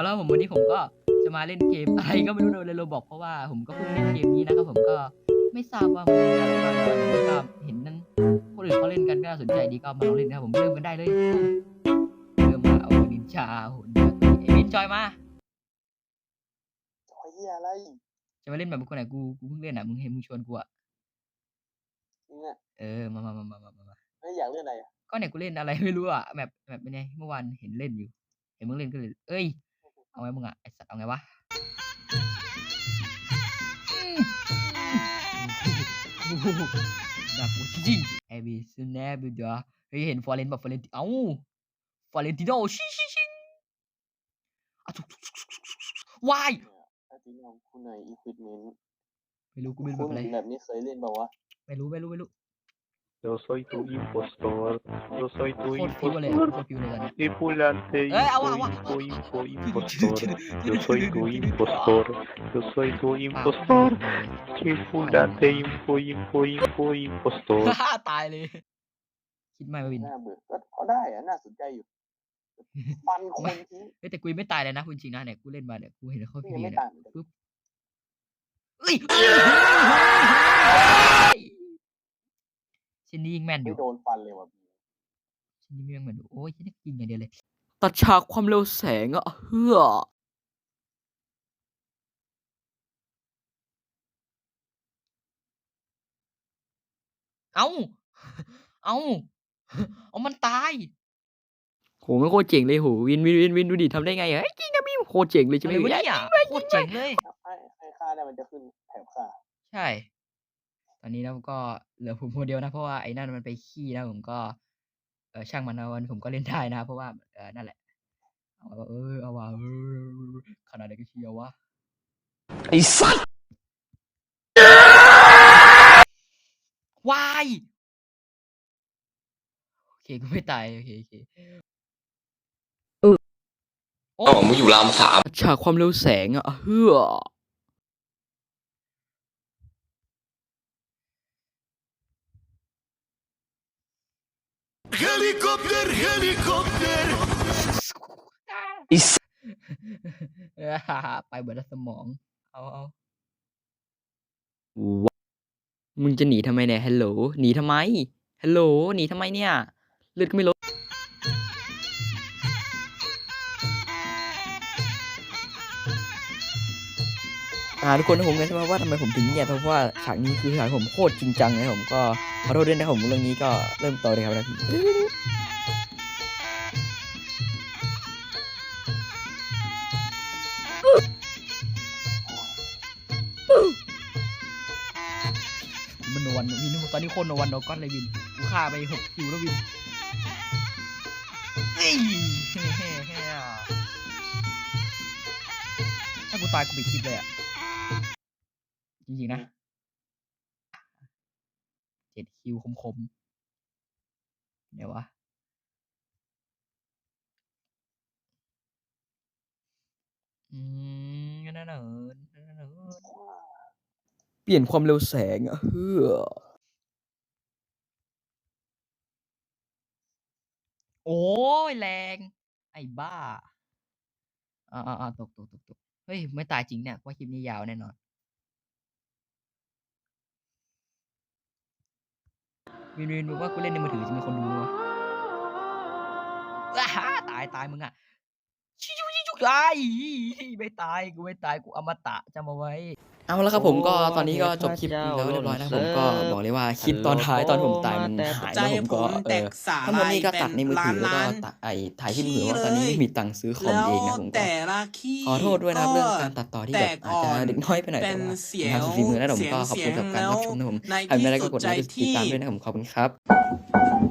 เอาแล้วผมวันนี้ผมก็จะมาเล่นเกมอะไรก็ไม่รู้ในโรบอกเพราะว่าผมก็เพิ่งเล่นเกมนี้นะครับผมก็ไม่ทราบว่ามันมีอะไรบ้างก็ก็เห็นนั้นคนอื่นเขาเล่นกันก็น่าสนใจดีก็มาลองเล่นนะครับผมเริ่มกันได้เลยเริ่มมาเอานินจาหุ่นยนต์ไอ้บินจอยมาจอยเฮียอะไรจะมาเล่นแบบคนไหนกูกูเพิ่งเล่นอะมึงเห็นมึงชวนกูอะจริงอะเออมามามามามามาไม่อยากเล่นอะไรอะก็เนี่ยกูเล่นอะไรไม่รู้อะแบบแบบเป็นไงเมื่อวานเห็นเล่นอยู่เห็นมึงเล่นก็เลย เอ้ย เอาไงมึงอะไอสัตว์เอาไงวะอืมน่ากลัวจริงๆไอบีซูเนบิดาเฮ้ยเห็นฟอร์เรนแบบฟอร์เรนเอ้าฟอร์เรนติโนชิชิชิอะทุกวายเนี่ยถ้าจริงของคุณไหนอีควิดเมนต์ไม่รู้กูไม่รู้แบบอะไรแบบนี้เคยเล่นเปล่าวะไม่รู้ไม่รู้ไม่รู้ Yo soy tu impostor, yo soy tu โคตรฟิวเลย impostor, โคตรฟิวเลยตอนเนี้ย tripulante, Eh, info, agua, agua, info, agua. info, impostor, yo soy tu impostor, yo soy tu impostor, tripulante, info, info, info, impostor. ฮ่าตายเลย คิดไม่มาวินน่าเบื่อก็พอได้อะน่าสนใจอยู่ ฟันคนทิ้งเฮ้ยแต่กูยังไม่ตายเลยนะคุณจริงนะเนี่ยกูเล่นมาเนี่ยกูเห็นเขานี่พี่ยังเนี่ไม่ยต่างเหมือนกันเอ้ย ชิ้นนี้ยิงแม่นอไม่ยู่โดนฟันเลยว่ะบีชิ้นนี้ยิงแม่นอยู่โอ้ยชิ้นนี้ยิงอย่างเดียวเลย ตัดฉากความเร็วแสงอะเฮือเอาเอาเอามันตายโหไม่โคตรเจ๋งเลยโหวินวินวินวินดูดิทำได้ไงอะเฮ้ยจริงนะพี่โคตรเจ๋งเลยใช่ไหมวะเนี่ยโคตรเจ๋งเลยให้ให้ค่าได้มันจะขึ้นแถบค่า ใช่ ตอนนี้นะก็เหลือผมคนเดียวนะเพราะว่าไอ้นั่นมันไปขี้นะผมก็เออช่างมันนะวันผมก็เล่นได้นะเพราะว่าเออนั่นแหละเอาว่าเออเอาว่าเออขนาดไหนก็เชียววะไอ้สัตว์วายโอเคกูไม่ตายโอเคโอเคเออโอ้มึงอยู่รามสามฉากความเร็วแสงอะเฮือ Helicopter helicopter ไอ้สัตว์ไปเบิดสมอง เอาเอาวะมึงจะหนีทำไมเนี่ยฮัลโหลหนีทำไมฮัลโหลหนีทำไมเนี่ย เลือดก็ไม่ลด อ่าทุกคนนะผมกันใช่ไหมว่าทำไมผมถึงเงียบเพราะว่าฉากนี้คือฉากผมโคตรจริงจังเลยผมก็ขอโทษด้วยนะครับผมเรื่องนี้ก็เริ่มต่อเลยครับนะมันโนวันวินตอนนี้โคนโนวันโนก้อนเลยวินกูฆ่าไปหกคิวแล้ววินเฮ้ยถ้ากูตายกูปิดคลิปเลยอะ จริงๆนะเจ็ดคิวคมๆ เดี๋ยววะอืมนั่นน่ะเอิญนั่นน่ะเอิญเปลี่ยนความเร็วแสงอะเฮือโอ้ยแรง ไอ้บ้าอ่าอ่าตกตกตกตกเฮ้ย ไม่ตายจริงเนี่ยเพราะคลิปนี้ยาวแน่นอน วินวินบอกว่ากูเล่นในมือถือจะมีคนดูวะตายตายมึงอะ ชิจุชิจุตายไม่ตายกูไม่ตายกูอมตะจำเอาไว้ เอาแล้วครับผมก็ตอนนี้ก็จบคลิปแล้วเรียบร้อยนะครับผมก็บอกเลยว่าคลิปตอนท้ายตอนผมตายมันหายแล้วผมก็เออทั้งหมดนี้ก็ตัดในมือถือแล้วก็ตัดไอถ่ายที่มือถือว่าตอนนี้ไม่มีตังค์ซื้อคอมเองนะผมก็แต่ละขี้ขอโทษด้วยนะครับเรื่องการตัดต่อที่แบบอาจจะเด็กน้อยไปหน่อยเป็แต่นว่าเสียทางวสุดฝีมือนะผมก็ขอบเสีคุยณงกับการรับชมนะผมในใครไม่ได้ก็ที่กดไลค์กดติดตามด้วยนะผมขอบคุณครับสุดใจที่